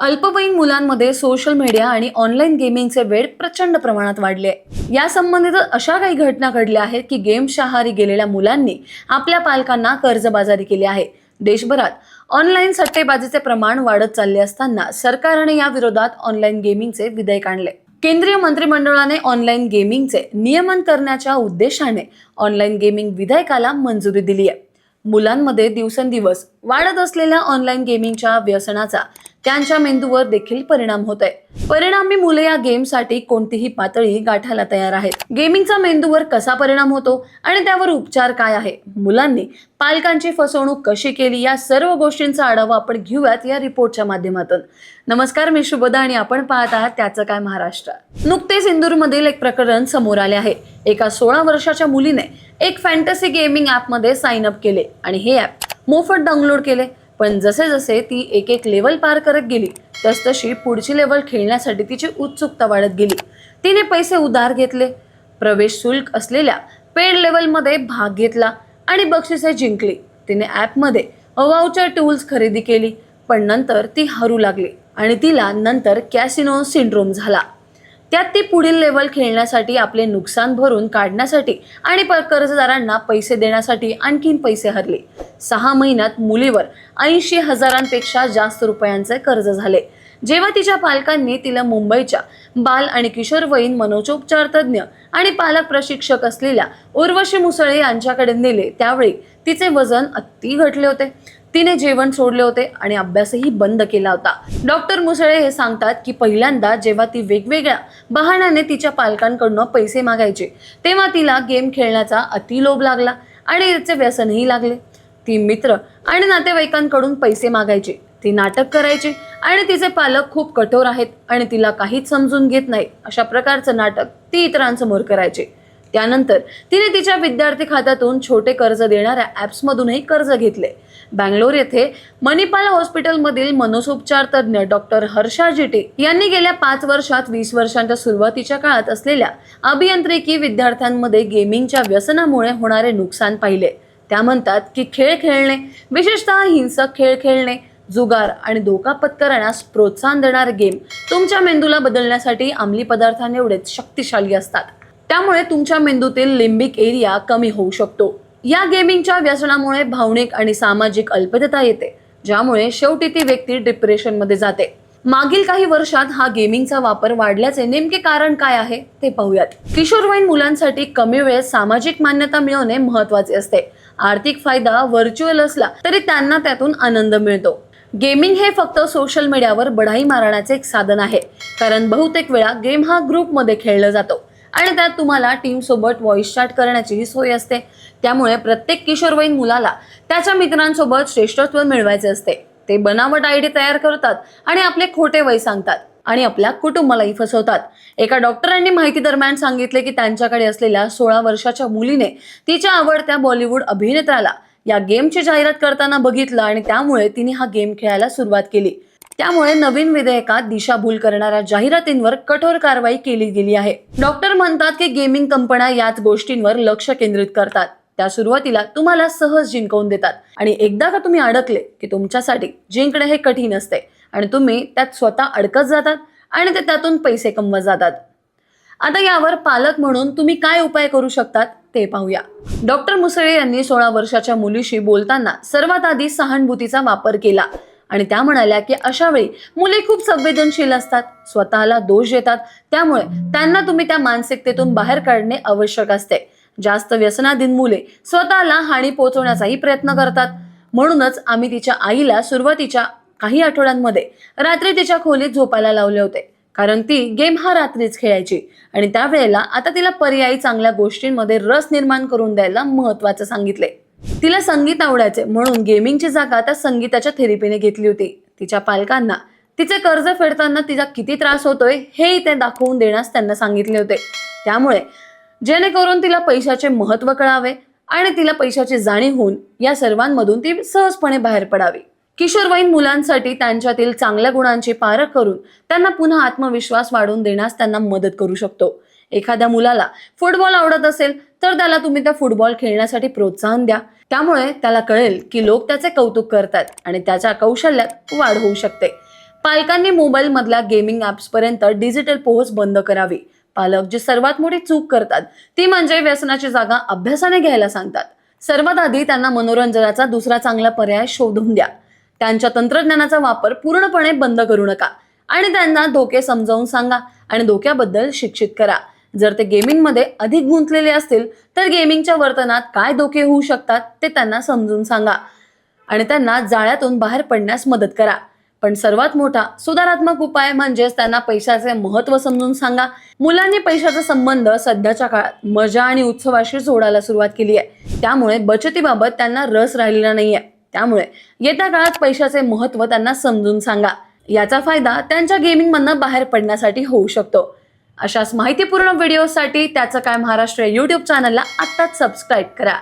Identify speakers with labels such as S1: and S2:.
S1: अल्पवयीन मुलांमध्ये social media आणि ऑनलाईन गेमिंगचे वेळ प्रचंड प्रमाणात वाढले. आहे या संबंधित अशा काही घटना घडल्या आहेत की गेम शहारी गेलेल्या मुलांनी आपल्या पालकांना कर्जबाजारी केली आहे. देशभरात ऑनलाईन सट्टेबाजीचे प्रमाण वाढत चालले असताना सरकारने या विरोधात ऑनलाईन गेमिंगचे विधेयक आणले. केंद्रीय मंत्रिमंडळाने ऑनलाईन गेमिंगचे नियमन करण्याच्या उद्देशाने ऑनलाईन गेमिंग विधेयकाला मंजुरी दिली आहे मुलांमध्ये दिवसेंदिवस वाढत असलेल्या ऑनलाईन गेमिंगच्या व्यसनाचा त्यांच्या मेंदूवर देखील परिणाम होत आहे. परिणामी मुले या गेमसाठी कोणतीही पातळी गाठायला तयार आहेत. गेमिंगचा मेंदूवर कसा परिणाम होतो आणि त्यावर उपचार काय आहे? मुलांनी पालकांची फसवणूक कशी केली या सर्व गोष्टींचा आढावा आपण घेऊयात या रिपोर्टच्या माध्यमातून. नमस्कार मी शुभदा आणि आपण पाहत आहात त्याचं काय महाराष्ट्र. नुकतेच इंदूरमधील एक प्रकरण समोर आले आहे. एका सोळा वर्षाच्या मुलीने एक फॅन्टसी गेमिंग ॲपमध्ये साइन अप केले आणि हे ॲप मोफत डाउनलोड केले. पण जसे जसे ती एक एक लेवल पार करत गेली तसतशी पुढची लेवल खेळण्यासाठी तिची उत्सुकता वाढत गेली. तिने पैसे उधार घेतले प्रवेश शुल्क असलेल्या पेड लेवलमध्ये भाग घेतला आणि बक्षिसे जिंकली. तिने ॲपमध्ये अवाऊच्या टूल्स खरेदी केली पण नंतर ती हरू लागली आणि तिला नंतर कॅसिनो सिंड्रोम झाला. त्यात ती पुढील लेवल खेळण्यासाठी आपले नुकसान भरून काढण्यासाठी आणि प- कर्जदारांना पैसे देण्यासाठी आणखीन पैसे हरले. सहा महिन्यात मुलीवर ऐंशी हजारांपेक्षा जास्त रुपयांचे कर्ज झाले. जेव्हा तिच्या पालकांनी तिला मुंबईच्या बाल आणि किशोरवयीन मनोचोपचार तज्ज्ञ आणि पालक प्रशिक्षक असलेल्या उर्वशी मुसळे यांच्याकडे नेले त्यावेळी तिचे वजन अति घटले होते. तिने जेवण सोडले होते आणि अभ्यासही बंद केला होता. डॉक्टर मुसळे हे सांगतात की पहिल्यांदा जेव्हा ती वेगवेगळ्या बहाण्याने तिच्या पालकांकडून पैसे मागायचे तेव्हा तिला गेम खेळण्याचा अति लोभ लागला आणि तिचे व्यसनही लागले. ती मित्र आणि नातेवाईकांकडून पैसे मागायचे. ती नाटक करायची आणि तिचे पालक खूप कठोर आहेत आणि तिला काहीच समजून घेत नाही. अशा प्रकारचं नाटक ती इतरांसमोर करायची. त्यानंतर तिने तिच्या विद्यार्थी खात्यातून छोटे कर्ज देणाऱ्या ॲप्समधूनही कर्ज घेतले. बँगलोर येथे मणिपाल हॉस्पिटलमधील मनसोपचार तज्ज्ञ डॉक्टर हर्षा जिटे यांनी गेल्या पाच वर्षात वीस वर्षांच्या सुरुवातीच्या काळात असलेल्या अभियांत्रिकी विद्यार्थ्यांमध्ये गेमिंगच्या व्यसनामुळे होणारे नुकसान पाहिले. त्या म्हणतात की खेळ खेळणे विशेषतः हिंसक खेळ खेळणे जुगार आणि धोका पत्करण्यास प्रोत्साहन देणारे गेम तुमच्या मेंदूला बदलण्यासाठी अंमली पदार्थांएवढेच शक्तिशाली असतात. त्यामुळे तुमच्या मेंदूतील लिंबिक एरिया कमी होऊ शकतो. या गेमिंगच्या व्यसनामुळे भावनिक आणि सामाजिक अल्पतता येते ज्यामुळे शेवटी ती व्यक्ती डिप्रेशनमध्ये जाते. मागील काही वर्षात हा गेमिंगचा वापर वाढल्याचे नेमके कारण काय आहे ते पाहूयात. किशोरवयीन मुलांसाठी कमी वेळेत सामाजिक मान्यता मिळवणे महत्त्वाचे असते. आर्थिक फायदा व्हर्च्युअल असला तरी त्यांना त्यातून आनंद मिळतो. गेमिंग हे फक्त सोशल मीडियावर बढाई मारण्याचे एक साधन आहे. कारण बहुतेक वेळा गेम हा ग्रुपमध्ये खेळला जातो. आणि त्यात तुम्हाला टीमसोबत व्हॉइस चॅट करण्याचीही सोय असते. त्यामुळे प्रत्येक किशोरवयीन मुलाला त्याच्या मित्रांसोबत श्रेष्ठत्व मिळवायचे असते. ते बनावट आयडी तयार करतात आणि आपले खोटे वय सांगतात. आणि आपल्या कुटुंबालाही फसवतात. एका डॉक्टरांनी माहिती दरम्यान सांगितले की त्यांच्याकडे असलेल्या सोळा वर्षाच्या मुलीने तिच्या आवडत्या बॉलिवूड अभिनेत्याला या गेमची जाहिरात करताना बघितलं आणि त्यामुळे तिने हा गेम खेळायला सुरुवात केली. त्यामुळे नवीन विधेयकात दिशाभूल करणाऱ्या जाहिरातींवर कठोर कारवाई केली गेली आहे. डॉक्टर म्हणतात की गेमिंग कंपन्या याच गोष्टींवर लक्ष केंद्रित करतात. त्या सुरुवातीला तुम्हाला सहज जिंकवून देतात. आणि एकदा का तुम्ही अडकले की तुमच्यासाठी जिंकणे हे कठीण असते. आणि तुम्ही त्यात स्वतः अडकत जातात आणि ते त्यातून पैसे कमवत जातात. आता यावर पालक म्हणून तुम्ही काय उपाय करू शकतात ते पाहूया. डॉक्टर मुसळे यांनी सोळा वर्षाच्या मुलीशी बोलताना सर्वात आधी सहानुभूतीचा वापर केला. आणि त्या म्हणाल्या की अशा वेळी मुले खूप संवेदनशील असतात स्वतःला दोष देतात त्यामुळे त्यांना तुम्ही त्या मानसिकतेतून बाहेर काढणे आवश्यक असते. जास्त व्यसनाधीन मुले स्वतःला हानी पोहोचवण्याचाही प्रयत्न करतात. म्हणूनच आम्ही तिच्या आईला सुरुवातीच्या काही आठवड्यांमध्ये रात्री तिच्या खोलीत झोपायला लावले होते. कारण ती गेम हा रात्रीच खेळायची. आणि त्यावेळेला आता तिला पर्यायी चांगल्या गोष्टींमध्ये रस निर्माण करून द्यायला महत्वाचं सांगितले. तिला संगीत आवडायचे म्हणून गेमिंगची जागा त्या संगीताच्या थेरपीने घेतली होती. तिच्या पालकांना. तिचे कर्ज फेडताना तिचा किती त्रास होतोय हे ते दाखवून देण्यास त्यांना सांगितले होते. त्यामुळे जेणेकरून तिला पैशाचे महत्त्व कळावे आणि तिला पैशाची जाणीव होऊन या सर्वांमधून ती सहजपणे बाहेर पडावी. किशोरवयीन मुलांसाठी त्यांच्यातील चांगल्या गुणांची पारख करून त्यांना पुन्हा आत्मविश्वास वाढवून देण्यास त्यांना मदत करू शकतो. एखाद्या मुलाला फुटबॉल आवडत असेल तर त्याला तुम्ही त्या फुटबॉल खेळण्यासाठी प्रोत्साहन द्या. त्यामुळे त्याला कळेल की लोक त्याचे कौतुक करतात आणि त्याच्या कौशल्यात वाढ होऊ शकते. पालकांनी मोबाईलमधल्या गेमिंग ॲप्सपर्यंत डिजिटल पोहोच बंद करावी. पालक जी सर्वात मोठी चूक करतात ती म्हणजे व्यसनाची जागा अभ्यासाने घ्यायला सांगतात. सर्वात आधी त्यांना मनोरंजनाचा दुसरा चांगला पर्याय शोधून द्या. त्यांच्या तंत्रज्ञानाचा वापर पूर्णपणे बंद करू नका. आणि त्यांना धोके समजावून सांगा आणि धोक्याबद्दल शिक्षित करा. जर ते गेमिंगमध्ये अधिक गुंतलेले असतील तर गेमिंगच्या वर्तनात काय धोके होऊ शकतात ते त्यांना समजून सांगा. आणि त्यांना जाळ्यातून बाहेर पडण्यास मदत करा. पण सर्वात मोठा सुधारात्मक उपाय म्हणजेच त्यांना पैशाचे महत्त्व समजून सांगा. मुलांनी पैशाचा संबंध सध्याच्या काळात मजा आणि उत्सवाशी जोडायला सुरुवात केली आहे. त्यामुळे बचतीबाबत त्यांना रस राहिलेला नाहीये. त्यामुळे येत्या काळात पैशाचे महत्त्व त्यांना समजून सांगा. याचा फायदा त्यांच्या गेमिंगमधनं बाहेर पडण्यासाठी होऊ शकतो. अशाच माहितीपूर्ण व्हिडिओसाठी त्याचं काय महाराष्ट्र यूट्यूब चॅनलला आत्ताच सबस्क्राईब करा.